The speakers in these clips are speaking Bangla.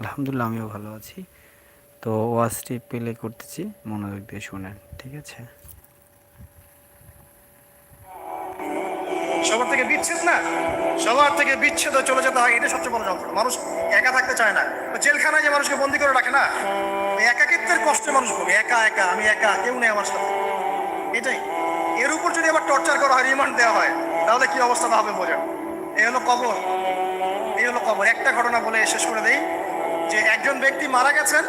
আলহামদুলিল্লাহ, আমিও ভালো আছি। তো ওয়াজটি প্লে করতেছি, মনোযোগ দিয়ে শুনেন, ঠিক আছে? সবার থেকে বিচ্ছেদ না? সবার থেকে বিচ্ছেদ চলে যেতে হয় এটা সবচেয়ে বড় যন্ত্রণা মানুষ একা থাকতে চায় না। জেলখানায় যে মানুষকে বন্দি করে রাখে না একাকিত্বের কষ্টে মানুষ ভোগে। একা একা, আমি একা, কেউ নেই আমার সাথে। এটাই। এর উপর যদি আবার টর্চার করা হয় রিমান্ড দেওয়া হয়, তাহলে কি অবস্থাটা হবে বোঝা এই হলো কবর। এই হলো কবর একটা ঘটনা বলে শেষ করে দেই, যে একজন ব্যক্তি মারা গেছেন,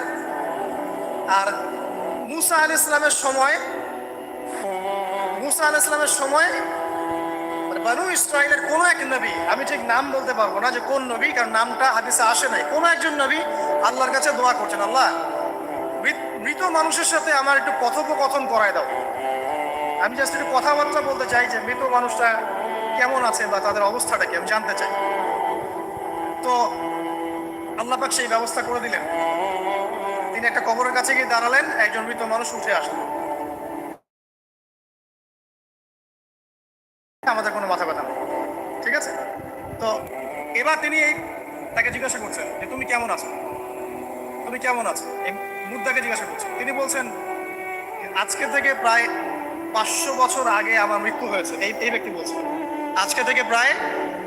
আর মুসা আল ইসলামের সময়, মুসা আল ইসলামের সময় বানু ইসরায়েলের কোন এক নবী, আমি ঠিক নাম বলতে পারব না যে কোন নবী, কারণ নামটা হাদিসে আসে নাই, কোন একজন নবী আল্লাহর কাছে দোয়া করছেন, আল্লাহ মৃত- মৃত মানুষের সাথে আমার একটু কথোপকথন করায় দাও। আমি জাস্ট একটু কথাবার্তা বলতে চাই যে মৃত মানুষটা কেমন আছে বা তাদের অবস্থাটা কি, আমি জানতে চাই। তো আল্লাহ পাক সেই ব্যবস্থা করে দিলেন। তিনি একটা কবরের কাছে গিয়ে দাঁড়ালেন, একজন মৃত মানুষ উঠে আসলো। আমাদের কোনো মাথা ব্যথা ঠিক আছে? তো এবার তিনি এই তাকে জিজ্ঞাসা করছেন যে, তুমি কেমন আছো? তুমি কেমন আছো? এই মুদ্রাকে জিজ্ঞাসা করছেন। তিনি বলছেন, আজকে থেকে প্রায় পাঁচশো বছর আগে আমার মৃত্যু হয়েছে। এই এই ব্যক্তি বলছেন, আজকে থেকে প্রায়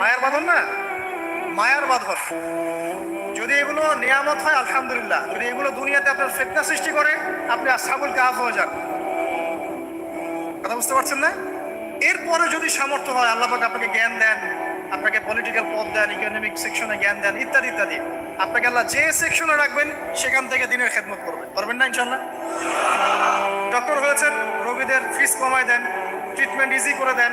মায়ার বাঁধন না? মায়ার বাঁধন। যদি এগুলো নিয়ামত হয়, আলহামদুলিল্লাহ। যদি এগুলো দুনিয়াতে আপনার ফেতনা সৃষ্টি করে, আপনি আসাবুল কাহাফ হয়ে যান। কথা বুঝতে পারছেন না? এরপরে যদি সামর্থ্য হয়, আল্লাহ আপনাকে জ্ঞান দেন, আপনাকে পলিটিক্যাল পদ দেন ইকোনমিক সেকশনে জ্ঞান দেন, ইত্যাদি ইত্যাদি। আপনাকে আল্লাহ যে সেকশনে রাখবেন, সেখান থেকে দিনের খেদমত করবেন। পারবেন না ইনশাল্লাহ ডক্টর হয়েছেন, রোগীদের ফিস কমায় দেন ট্রিটমেন্ট ইজি করে দেন।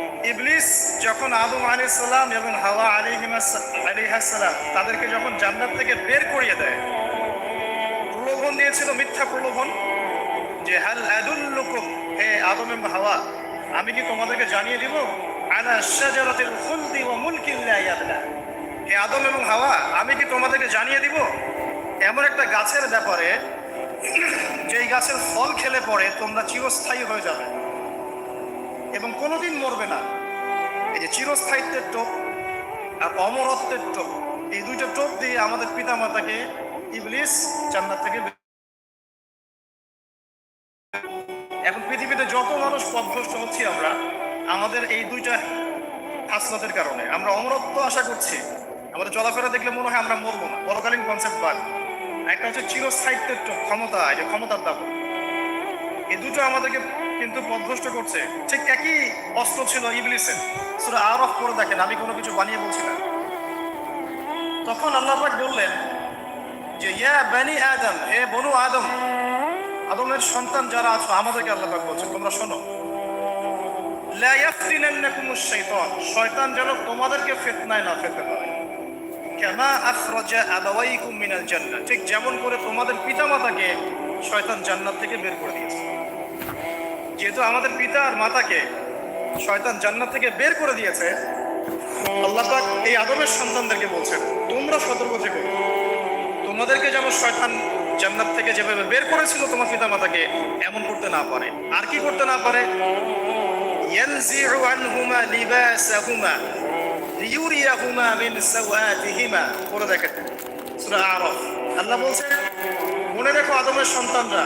ইবলিস যখন আদম আলী সাল্লাম এবং হাওয়া আলী আলী হাসালাম তাদেরকে যখন জান্নাত থেকে বের করিয়ে দেয়, প্রলোভন দিয়েছিল, মিথ্যা প্রলোভন। যে হাল আদুল্লুকুম, হে আদম এবং হাওয়া, আমি কি তোমাদেরকে জানিয়ে দিব? আলা শাজারাতিল খুলদি ওয়া মুলকিন লা হে আদম এবং হাওয়া, আমি কি তোমাদেরকে জানিয়ে দিব? এমন একটা গাছের ব্যাপারে, যেই গাছের ফল খেলে পরে তোমরা চিরস্থায়ী হয়ে যাবে। এবং কোনোদিন মরবে না। এই যে চিরস্থায়িত্বের টোপ আর অমরত্বের টোপ, এই দুইটা টোপ দিয়ে আমাদের পিতা মাতাকে ইবলিস জান্নাত থেকে এখন পৃথিবীতে যত মানুষ পথভ্রষ্ট হচ্ছি আমরা, আমাদের এই দুইটা হাসলতের কারণে। আমরা অমরত্ব আশা করছি। আমাদের চলাফেরা দেখলে মনে হয় আমরা মরবো না। পরকালীন কনসেপ্ট বাদ। একটা হচ্ছে চিরস্থায়িত্বের ক্ষমতা, এই যে ক্ষমতার দাবো এই দুটো আমাদেরকে কিন্তু পথভ্রষ্ট করছে। ঠিক একই অস্ত্র ছিল ইবলিসের। সুরা আরফ করে দেখেন, আমি কোনো কিছু বানিয়ে বলছি না। তখন আল্লাহ বললেন যে, ইয়া বানি আদম, হে বনু আদম, আদমের সন্তান যারা আছো, আমাদেরকে আল্লাহ পাক বলছেন, তোমরা শোনো। শয়তান যেন তোমাদেরকে ফিতনায় না ফেলতে পারে। কামা আখরাজা আবাওয়াইকুম মিনাল জান্নাহ, ঠিক যেমন করে তোমাদের পিতামাতাকে শয়তান জান্নাত থেকে বের করে দিয়েছে। যেহেতু আমাদের পিতা আর মাতাকে শয়তান জান্নাত থেকে বের করে দিয়েছে। আল্লাহ পাক এই আদমের সন্তানদেরকে বলছেন, তোমরা সতর্ক থেকো। তোমাদেরকে যেমন শয়তান জান্নাত থেকে যেভাবে বের করেছিল তোমার পিতা মাতাকে এমন করতে না পারে। আর কি করতে না পারে? আল্লাহ বলছেন, মনে রেখো আদমের সন্তানরা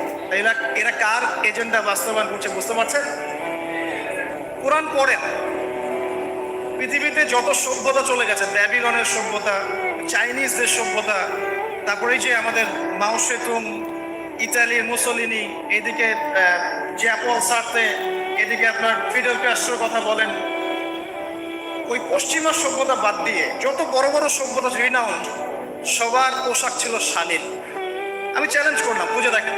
এরা এরা কার এজেন্ডা বাস্তবায়ন করছে বুঝতে পারছেন? কোরআন পড়েন পৃথিবীতে যত সভ্যতা চলে গেছে, ব্যাবিলনের সভ্যতা, চাইনিজদের সভ্যতা, তারপরে যে আমাদের মাও সেতুং ইতালির মুসলিনি, এদিকে জ্যাপল সার্তে, এদিকে আপনার ফিডেল ক্যাস্ট্রোর কথা বলেন। ওই পশ্চিমা সভ্যতা বাদ দিয়ে যত বড় বড় সভ্যতা রিনাউন্ড সবার পোশাক ছিল শালীন। আমি চ্যালেঞ্জ করলাম, বুঝে দেখেন।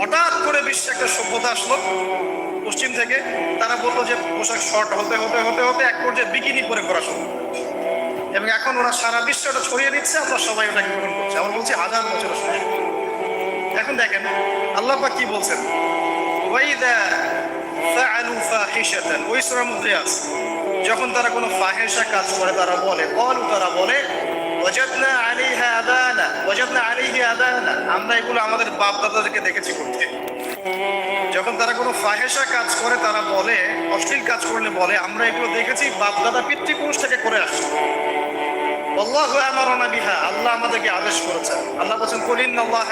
হঠাৎ করে বিশ্বে একটা সভ্যতা আসলো পশ্চিম থেকে। তারা বলল যে পোশাক শর্ট হতে হতে হতে হতে এক পর্যায়ে বিকিনি পরে করা শুরু এবং এখন ওরা সারা বিশ্বে ওটা ছড়িয়ে দিচ্ছে, আমরা সবাই ওটাকে গ্রহণ করছি। আমরা বলছি হাজার সময় এখন দেখেন, আল্লাহ পাক কি বলছেন? ওয়াইদা ওই সূরার মধ্যে আছে, যখন তারা কোনো ফাহিশা কাজ করে, তারা বলে বল তারা বলে, ওয়াজাদনা আলাইহা আবানা আমরা এগুলো আমাদের বাপ দাদাদেরকে দেখেছি করতে। যখন তারা কোনো ফাহেসা কাজ করে, তারা বলে, অশ্লীল কাজ করলে বলে, আমরা এগুলো দেখেছি বাপ দাদা পিতৃপুরুষ থেকে করে আসছি। আল্লাহ বিহা, আল্লাহ আমাদেরকে আদেশ আল্লাহ বলছেন কলিন আল্লাহ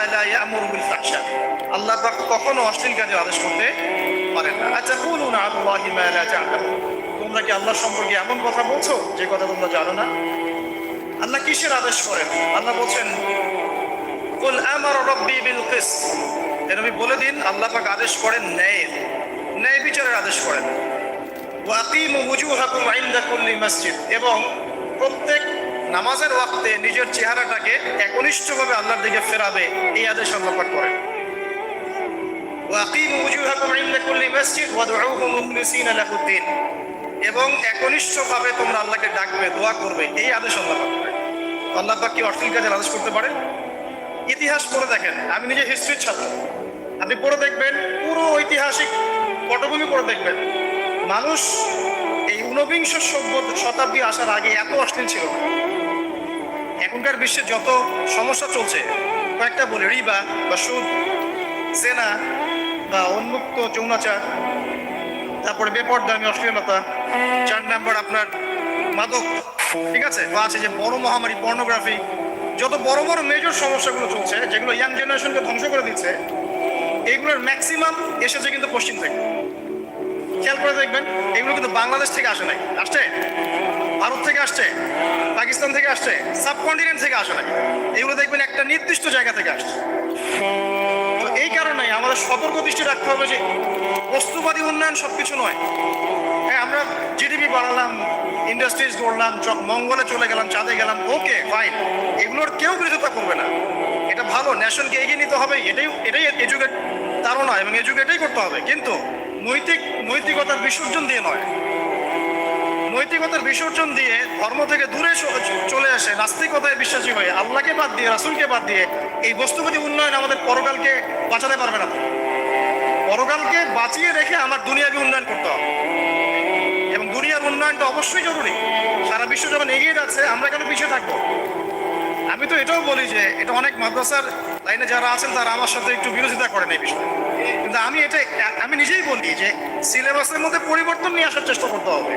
বিল আল্লাহ পাক কখনো অশ্লীল কাজে আদেশ করতে পারেন না। আচ্ছা তা'লামুন। তোমরা কি আল্লাহ সম্পর্কে এমন কথা বলছো? যে কথা তোমরা জানো না। আল্লাহ কিসের আদেশ করেন? আল্লাহ বলছেন কুল আমার রব্বি বিল কিসত এর নবী বলে দিন, আল্লাহ পাক আদেশ করেন ন্যায়। ন্যায় বিচারের আদেশ করেন। ওয়াকিমু ওয়ুজুহাকুম ইনদা কুল্লি মসজিদ। এবং প্রত্যেক নামাজের ওয়াক্তে নিজের চেহারাটাকে একনিষ্ঠভাবে আল্লাহর দিকে ফেরাবে, এই আদেশ আল্লাহ পাক করেন। ওয়াকিমু ওয়ুজুহাকুম ইনদা কুল্লি মসজিদ ওয়াদউহু মুখলিসিনা লাহুদ্দিন এবং একনিষ্ঠভাবে তোমরা আল্লাহকে ডাকবে, দোয়া করবে, এই আদেশ আল্লাহ পাক করেন। আল্লাহ পাক কি অশ্লীল কাজের আদেশ করতে পারে ইতিহাস পড়ে দেখেন। আমি নিজে হিস্ট্রির ছাত্র। আপনি পড়ে দেখবেন, পুরো ঐতিহাসিক পটভূমি পড়ে দেখবেন। মানুষ এই ঊনবিংশ শতাব্দী আসার আগে এত অশ্লীল ছিল এখনকার বিশ্বে যত সমস্যা চলছে, কয়েকটা বলে, রিবা বা সুদ সেনা বা উন্মুক্ত যৌনাচার, তারপরে বেপরদামি অশ্লীলতা চার নাম্বার আপনার মাদক, ঠিক আছে? বা আছে যে বড় মহামারী পর্নোগ্রাফি যত বড় বড় মেজর সমস্যাগুলো চলছে, যেগুলো ইয়াং জেনারেশনকে ধ্বংস করে দিচ্ছে, এগুলোর ম্যাক্সিমাম এসেছে কিন্তু পশ্চিম থেকে। খেয়াল করে দেখবেন, এগুলো কিন্তু বাংলাদেশ থেকে আসে নাই। আসছে? ভারত থেকে আসছে, পাকিস্তান থেকে আসছে সাবকন্টিনেন্ট থেকে আসে নাই। এগুলো দেখবেন একটা নির্দিষ্ট জায়গা থেকে আসছে। তো এই কারণে আমাদের সতর্ক দৃষ্টি রাখতে হবে যে বস্তুবাদী উন্নয়ন সবকিছু নয়। হ্যাঁ আমরা জিডিপি বাড়ালাম ইন্ডাস্ট্রিজ চ- মঙ্গলে চলে গেলাম, চাঁদে গেলাম ওকে ফাইন এগুলোর কেউ বিরোধিতা করবে না। এটা ভালো ন্যাশনকে এগিয়ে নিতে হবে, এটাই এটাই এজুকেট ধারণা এবং এজুকেটেই করতে হবে। কিন্তু নৈতিক, নৈতিকতার বিসর্জন দিয়ে নয়। নৈতিকতার বিসর্জন দিয়ে ধর্ম থেকে দূরে চলে আসে নাস্তিকতায় বিশ্বাসী হয়ে আল্লাহকে বাদ দিয়ে, রাসুলকে বাদ দিয়ে এই বস্তুবাদী উন্নয়ন আমাদের পরকালকে বাঁচাতে পারবে না। পরকালকে বাঁচিয়ে রেখে আমার দুনিয়াকে উন্নয়ন করতে দুনিয়ার অবশ্যই জরুরি। সারা বিশ্ব যখন এগিয়ে যাচ্ছে, আমরা কেন পিছিয়ে থাকব? আমি তো এটাও বলি যে, এটা অনেক মাদ্রাসার লাইনে যারা আছেন, তারা আমার সাথে একটু বিরোধিতা করেন এই বিষয়ে। কিন্তু আমি এটা, আমি নিজেই বলি যে, সিলেবাসের মধ্যে পরিবর্তন নিয়ে আসার চেষ্টা করতে হবে।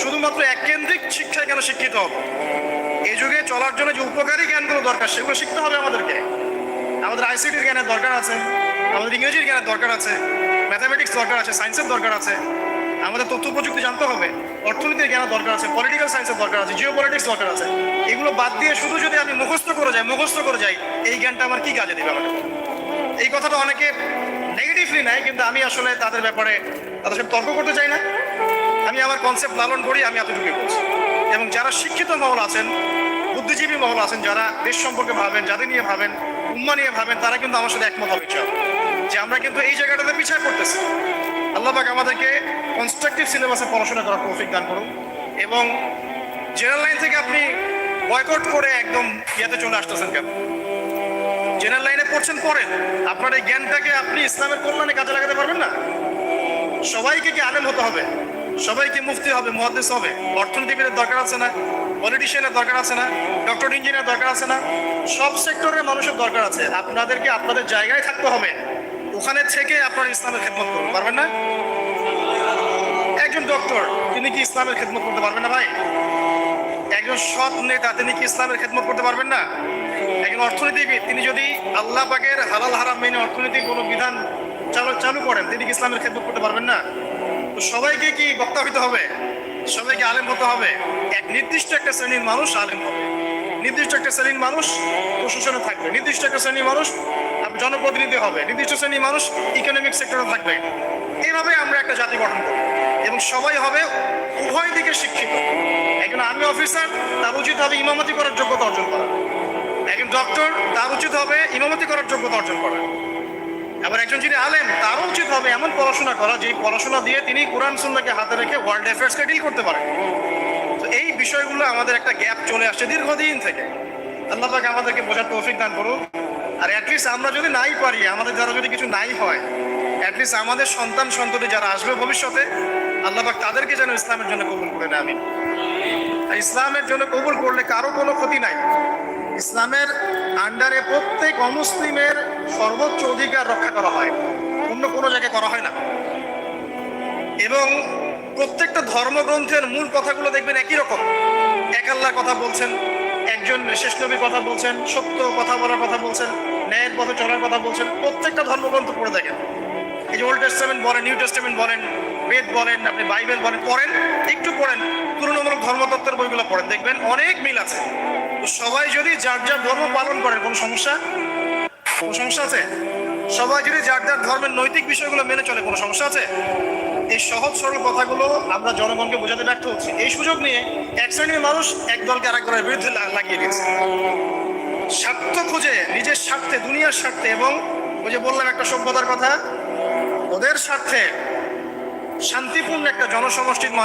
শুধুমাত্র এককেন্দ্রিক শিক্ষায় কেন শিক্ষিত হবে? এই যুগে চলার জন্য যে উপকারী জ্ঞানগুলো দরকার, সেগুলো শিখতে হবে আমাদেরকে। আমাদের আইসিটির জ্ঞানের দরকার আছে, আমাদের ইংরেজির জ্ঞানের দরকার আছে, ম্যাথামেটিক্স দরকার আছে, সায়েন্সের দরকার আছে। আমাদের তথ্য প্রযুক্তি জানতে হবে। অর্থনীতির জ্ঞান দরকার আছে? পলিটিক্যাল সায়েন্সের দরকার আছে জিও পলিটিক্স দরকার আছে। এগুলো বাদ দিয়ে শুধু যদি আমি মুখস্থ করে যাই, মুখস্থ করে যাই, এই জ্ঞানটা আমার কি কাজে দেবে আমাকে? এই কথাটা অনেকে নেগেটিভলি নেয়, কিন্তু আমি আসলে তাদের ব্যাপারে তাদের সাথে তর্ক করতে চাই না। আমি আমার কনসেপ্ট লালন করি, আমি এতটুকুই বলছি। এবং যারা শিক্ষিত মহল আছেন, বুদ্ধিজীবী মহল আছেন, যারা দেশ সম্পর্কে ভাবেন যাদের নিয়ে ভাবেন, উম্মা নিয়ে ভাবেন, তারা কিন্তু আমার সাথে একমত হবে যে আমরা কিন্তু এই জায়গাটাতে পিছিয়ে পড়তেছি আল্লাহ পাক আমাদেরকে কনস্ট্রাকটিভ সিলেবাসে পড়াশোনা করার তৌফিক দান করুন। এবং জেনারেল লাইন থেকে আপনি বয়কট করে একদম ইয়াতে চলে আসতেছেন কেন? জেনারেল লাইনে পড়ছেন পড়েন আপনার এই জ্ঞানটাকে আপনি ইসলামের কল্যাণে কাজে লাগাতে পারবেন না? সবাইকে কি আলেম হতে হবে? সবাইকে মুফতি হবে মহাদেশ হবে? অর্থনীতিবিদের দরকার আছে না? পলিটিশিয়ানের দরকার আছে না? ডক্টর ইঞ্জিনিয়ার দরকার আছে না? সব সেক্টরের মানুষের দরকার আছে। আপনাদেরকে আপনাদের জায়গায় থাকতে হবে। ওখানে থেকে আপনারা ইসলামের খেদমত করুন, পারবেন না? একজন ডক্টর, তিনি কি ইসলামের খেদমত করতে পারবেন না ভাই? একজন সৎ নেতা, তিনি কি ইসলামের খেদমত করতে পারবেন না? একজন অর্থনীতিবিদ, তিনি যদি আল্লাহ পাকের হালাল হারাম মেনে অর্থনীতির কোনো বিধান চালু চালু করেন, তিনি কি ইসলামের খেদমত করতে পারবেন না? তো সবাইকে কি বক্তা হইতে হবে? সবাইকে আলেম হতে হবে? এক নির্দিষ্ট একটা শ্রেণির মানুষ আলেম হবে। নির্দিষ্ট একটা শ্রেণির মানুষ প্রশাসনে থাকবে। নির্দিষ্ট একটা শ্রেণির মানুষ জনপ্রতিনিধি হবে। নির্দিষ্ট শ্রেণির মানুষ ইকোনমিক সেক্টরে থাকবে। এইভাবে আমরা একটা জাতি গঠন করব। এবং সবাই হবে উভয় দিকে শিক্ষিত। একজন আর্মি অফিসার তার উচিত হবে ইমামতি করার যোগ্যতা অর্জন করা। একজন ডক্টর তার উচিত হবে ইমামতি করার যোগ্যতা অর্জন করা। আবার একজন যিনি আলেম, তারও উচিত হবে এমন পড়াশোনা করা, যে পড়াশোনা দিয়ে তিনি কোরআন সুন্নাকে হাতে রেখে ওয়ার্ল্ড অ্যাফেয়ার্সকে ডিল করতে পারেন। তো এই বিষয়গুলো আমাদের একটা গ্যাপ চলে আসছে দীর্ঘদিন থেকে। আল্লাহ আমাদেরকে বোঝার তৌফিক দান করুন আর অ্যাটলিস্ট আমরা যদি নাই পারি, আমাদের দ্বারা যদি কিছু নাই হয় অ্যাটলিস্ট আমাদের সন্তান সন্ততি যারা আসবে ভবিষ্যতে, আল্লাহ পাক তাদেরকে যেন ইসলামের জন্য কবুল করে নেয় আমি ইসলামের জন্য কবুল করলে কারও কোনো ক্ষতি নাই। ইসলামের আন্ডারে প্রত্যেক অমুসলিমের সর্বোচ্চ অধিকার রক্ষা করা হয়, অন্য কোনো জায়গায় করা হয় না। এবং প্রত্যেকটা ধর্মগ্রন্থের মূল কথাগুলো দেখবেন একই রকম। এক আল্লাহর কথা বলছেন, একজন শেষ নবীর কথা বলছেন, সত্য কথা বলার কথা বলছেন ন্যায়ের পথে চলার কথা বলছেন, প্রত্যেকটা ধর্মগ্রন্থ পড়ে দেখেন। এই যে ওল্ড টেস্টামেন্ট বলেন নিউ টেস্টামেন্ট বলেন, বেদ বলেন, আপনি বাইবেল বলেন, পড়েন, একটু পড়েন, তুলনামূলক ধর্মতত্ত্বের বইগুলো পড়েন, দেখবেন অনেক মিল আছে। সবাই যদি যার যার ধর্ম পালন করেন, কোনো সমস্যা? কোনো সমস্যা আছে? সবাই যদি যার যার ধর্মের নৈতিক বিষয়গুলো মেনে চলে, কোনো সমস্যা আছে? এই সহজ সরল কথাগুলো আমরা জনগণকে বোঝাতে ব্যর্থ হচ্ছি। এই সুযোগ নিয়ে এক শ্রেণির মানুষ এক দলকে আরেক দলের বিরুদ্ধে লাগিয়ে দিয়েছে। স্বার্থ খুঁজে, নিজের স্বার্থে, দুনিয়ার স্বার্থে এবং ওই যে বললাম একটা সভ্যতার কথা, ওদের স্বার্থে শান্তিপূর্ণ একটা জনসমষ্টির মাঝে